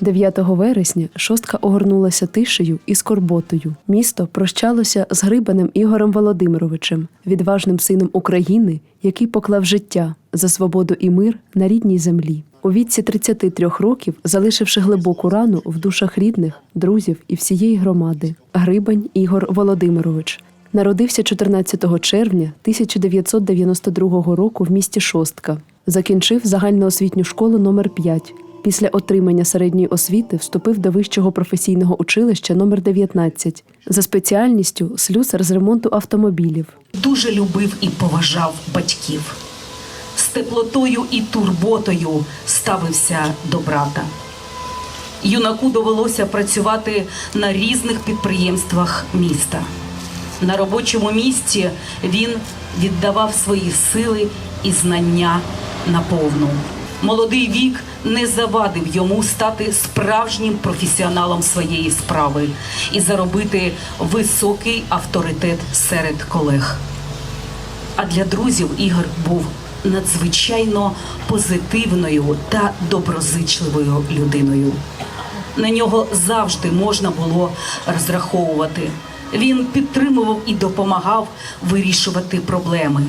9 вересня шостка огорнулася тишею і скорботою. Місто прощалося з Грибаним Ігорем Володимировичем, відважним сином України, який поклав життя за свободу і мир на рідній землі. У віці 33 років, залишивши глибоку рану в душах рідних, друзів і всієї громади. Грибань Ігор Володимирович народився 14 червня 1992 року в місті Шостка. Закінчив загальноосвітню школу номер 5 Після отримання середньої освіти вступив до вищого професійного училища номер 19 за спеціальністю слюсар з ремонту автомобілів. дуже любив і поважав батьків. З теплотою і турботою ставився до брата. Юнаку довелося працювати на різних підприємствах міста. На робочому місці він віддавав свої сили і знання наповну. Молодий вік не завадив йому стати справжнім професіоналом своєї справи і заробити високий авторитет серед колег. А для друзів Ігор був надзвичайно позитивною та доброзичливою людиною. На нього завжди можна було розраховувати. Він підтримував і допомагав вирішувати проблеми,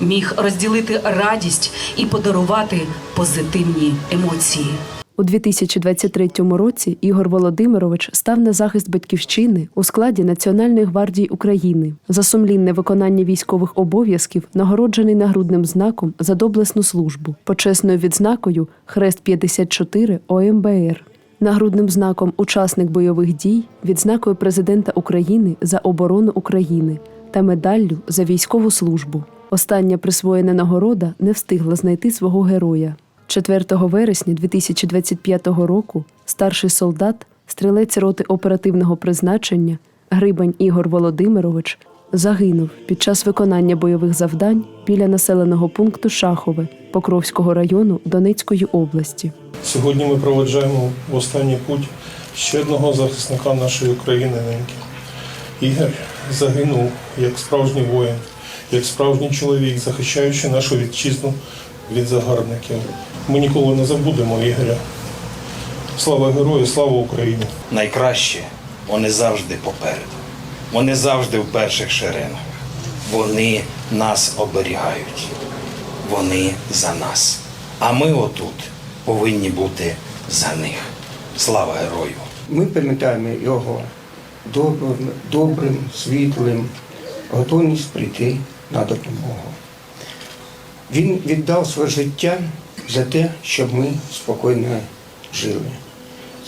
міг розділити радість і подарувати позитивні емоції. У 2023 році Ігор Володимирович став на захист батьківщини у складі Національної гвардії України. За сумлінне виконання військових обов'язків нагороджений нагрудним знаком за доблесну службу, почесною відзнакою Хрест 54 ОМБР. Нагрудним знаком Учасник бойових дій, відзнакою президента України за оборону України та медаллю за військову службу. Остання присвоєна нагорода не встигла знайти свого героя. 4 вересня 2025 року старший солдат, стрілець роти оперативного призначення Грибань Ігор Володимирович загинув під час виконання бойових завдань біля населеного пункту Шахове Покровського району Донецької області. Сьогодні ми проведжаємо в останній путь ще одного захисника нашої України неньки. Ігор загинув як справжній воїн, як справжній чоловік, захищаючи нашу вітчизну від загарбників. Ми ніколи не забудемо Ігоря. Слава герою, слава Україні! найкраще, вони завжди попереду. Вони завжди в перших шеренах. Вони нас оберігають. Вони за нас. А ми отут повинні бути за них. Слава герою! Ми пам'ятаємо його добрим, добрим, світлим, готовність прийти на допомогу. Він віддав своє життя за те, щоб ми спокійно жили,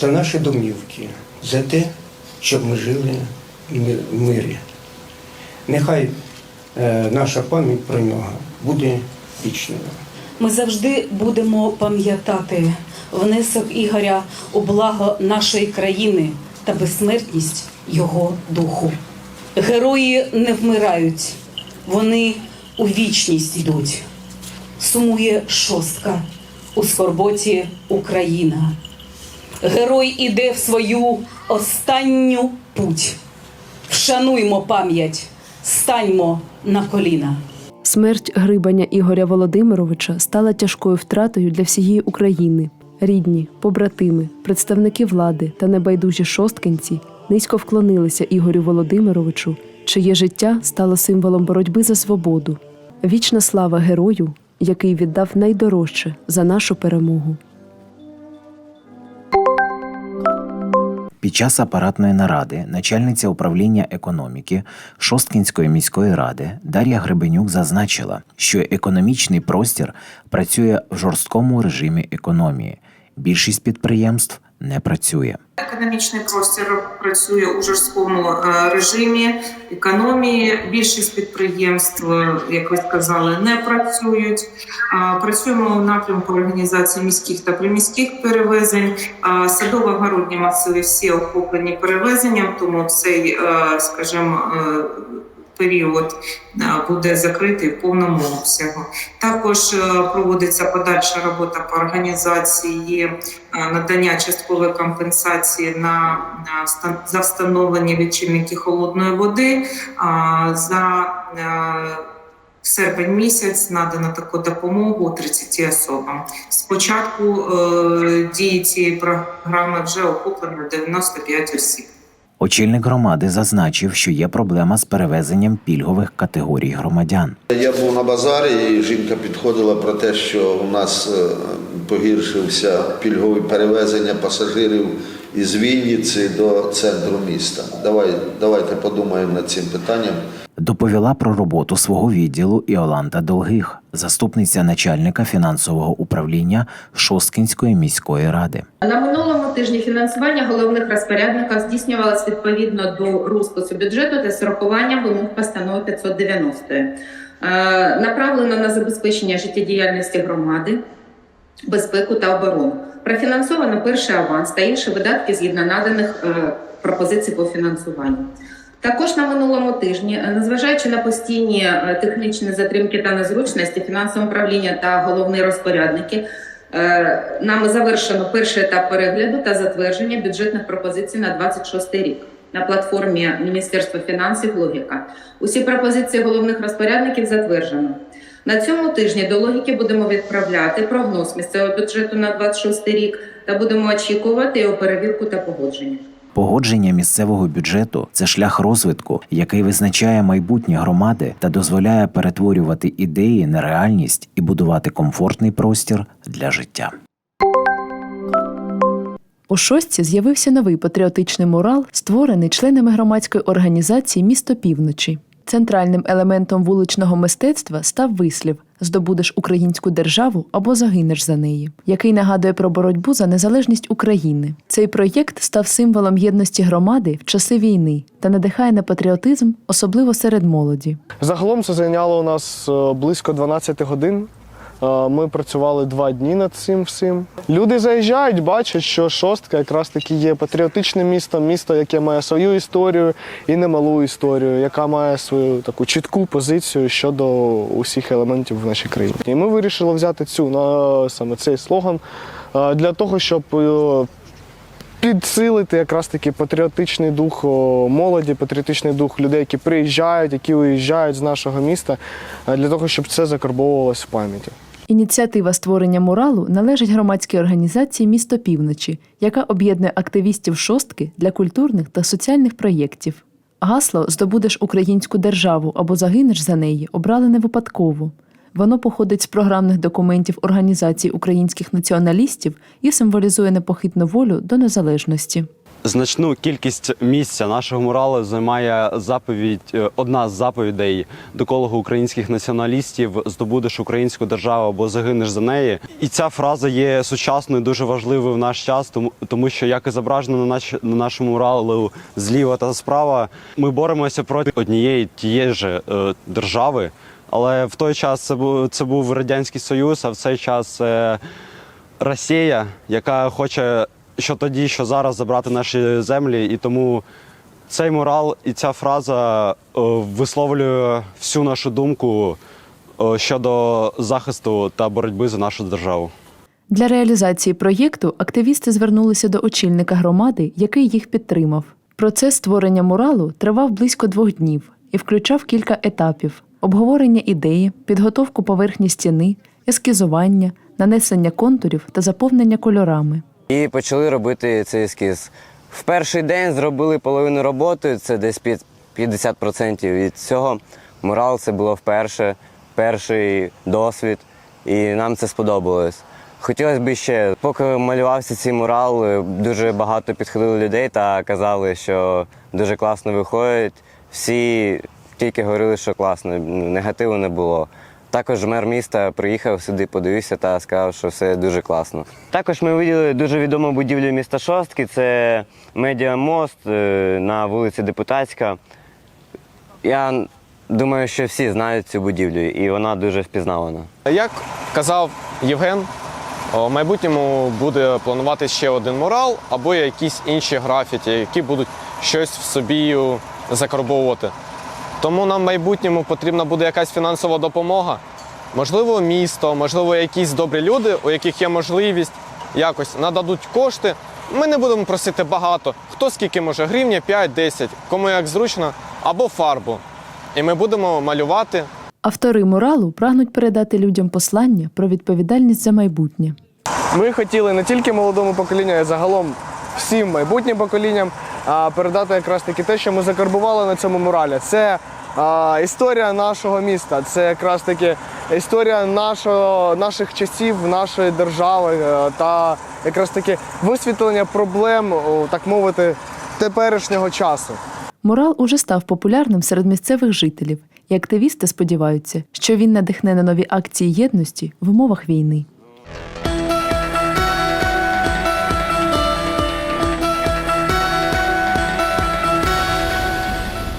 за наші домівки, за те, щоб ми жили в мирі. Нехай е, наша пам'ять про нього буде вічною. Ми завжди будемо пам'ятати внесок Ігоря у благо нашої країни та безсмертність його духу. Герої не вмирають, вони у вічність йдуть. Сумує шостка у скорботі Україна. Герой іде в свою останню путь. Вшануймо пам'ять, станьмо на коліна. Смерть Грибаня Ігоря Володимировича стала тяжкою втратою для всієї України. Рідні, побратими, представники влади та небайдужі шосткинці низько вклонилися Ігорю Володимировичу, чиє життя стало символом боротьби за свободу. Вічна слава герою, який віддав найдорожче за нашу перемогу. Під час апаратної наради начальниця управління економіки Шосткінської міської ради Дар'я Гребенюк зазначила, що економічний простір працює в жорсткому режимі економії. Більшість підприємств не працює. Економічний простір працює у жорсткому е, режимі економії. Більшість підприємств, е, як ви сказали, не працюють. Працюємо у напрямку організації міських та приміських перевезень. А, Садово-городні масиви всі охоплені перевезенням, тому цей, е, скажімо, е, період е, буде закритий в повному обсягу. Також е, проводиться подальша робота по організації е, надання часткової компенсації на за встановлення лічильників холодної води, за е, серпень місяць надано таку допомогу 30 особам. Спочатку е, дії цієї програми вже охоплено 95 осіб. Очільник громади зазначив, що є проблема з перевезенням пільгових категорій громадян. Я був на базарі, і жінка підходила про те, що у нас е, погіршився пільгові перевезення пасажирів із Вінниці до центру міста. Давай, давайте подумаємо над цим питанням. Доповіла про роботу свого відділу Іоланта Долгих, заступниця начальника фінансового управління Шосткінської міської ради. На минулому тижні фінансування головних розпорядників здійснювалось відповідно до розпису бюджету та з урахуванням вимог постанови 590. Е, Направлено на забезпечення життєдіяльності громади, безпеку та оборону. Профінансовано перший аванс та інші видатки згідно наданих е, пропозицій по фінансуванню. Також на минулому тижні, е, незважаючи на постійні е, технічні затримки та незручності, фінансове управління та головні розпорядники Е, Нами завершено перший етап перегляду та затвердження бюджетних пропозицій на 26 рік на платформі Міністерства фінансів Логіка. Усі пропозиції головних розпорядників затверджено. На цьому тижні до логіки будемо відправляти прогноз місцевого бюджету на 26 рік та будемо очікувати його перевірку та погодження. Погодження місцевого бюджету це шлях розвитку, який визначає майбутнє громади та дозволяє перетворювати ідеї на реальність і будувати комфортний простір для життя. У шостці з'явився новий патріотичний мурал, створений членами громадської організації Місто Півночі. Центральним елементом вуличного мистецтва став вислів Здобудеш українську державу або загинеш за неї, який нагадує про боротьбу за незалежність України. Цей проєкт став символом єдності громади в часи війни та надихає на патріотизм, особливо серед молоді. Загалом це зайняло у нас е, близько 12 годин. Е, Ми працювали два дні над цим всім. Люди заїжджають, бачать, що шостка якраз таки є патріотичним містом, місто, яке має свою історію і немалу історію, яка має свою таку чітку позицію щодо усіх елементів в нашій країні. І ми вирішили взяти цю на саме цей слоган е, для того, щоб е, підсилити якраз таки патріотичний дух молоді, патріотичний дух людей, які приїжджають, які уїжджають з нашого міста, для того, щоб це закарбовувалось в пам'яті. Ініціатива створення муралу належить громадській організації Місто Півночі, яка об'єднує активістів шостки для культурних та соціальних проєктів. Гасло Здобудеш українську державу або загинеш за неї обрали не випадково. Воно походить з програмних документів Організації українських націоналістів і символізує непохитну волю до незалежності. Значну кількість місця нашого муралу займає заповідь, е, одна з заповідей до доколого українських націоналістів здобудеш українську державу або загинеш за неї. І ця фраза є сучасною, дуже важливою в наш час, тому, тому що як і зображено на, наш, на нашому муралу зліва та справа, ми боремося проти однієї тієї ж е, держави. Але в той час це був це був радянський союз, а в цей час це Росія, яка хоче що тоді, що зараз забрати наші землі, і тому цей мурал і ця фраза е, висловлює всю нашу думку е, щодо захисту та боротьби за нашу державу. Для реалізації проєкту активісти звернулися до очільника громади, який їх підтримав. Процес створення муралу тривав близько двох днів і включав кілька етапів: обговорення ідеї, підготовку поверхні стіни, ескізування, нанесення контурів та заповнення кольорами. І почали робити цей ескіз. В перший день зробили половину роботи, це десь під 50% від цього. Мурал це було вперше, перший досвід, і нам це сподобалось. Хотілося б ще, поки малювався цей мурал, дуже багато підходили людей та казали, що дуже класно виходить. Всі тільки говорили, що класно, негативу не було. Також мер міста приїхав сюди, подивився та сказав, що все дуже класно. Також ми виділи дуже відому будівлю міста Шостки. Це медіамост е, на вулиці Депутатська. Я думаю, що всі знають цю будівлю, і вона дуже впізнавана. Як казав Євген, в майбутньому буде планувати ще один мурал або якісь інші графіті, які будуть щось в собі закарбовувати. Тому нам в майбутньому потрібна буде якась фінансова допомога. Можливо, місто, можливо, якісь добрі люди, у яких є можливість якось нададуть кошти. Ми не будемо просити багато. Хто скільки може, гривня, 5-10, кому як зручно, або фарбу. І ми будемо малювати Автори муралу прагнуть передати людям послання про відповідальність за майбутнє. Ми хотіли не тільки молодому поколінню, а й загалом всім майбутнім поколінням передати якраз таки те, що ми закарбували на цьому муралі. Це історія нашого міста, це якраз таки історія нашого, наших часів, нашої держави е, та якраз таки висвітлення проблем, так мовити, теперішнього часу. Мурал уже став популярним серед місцевих жителів, і активісти сподіваються, що він надихне на нові акції єдності в умовах війни.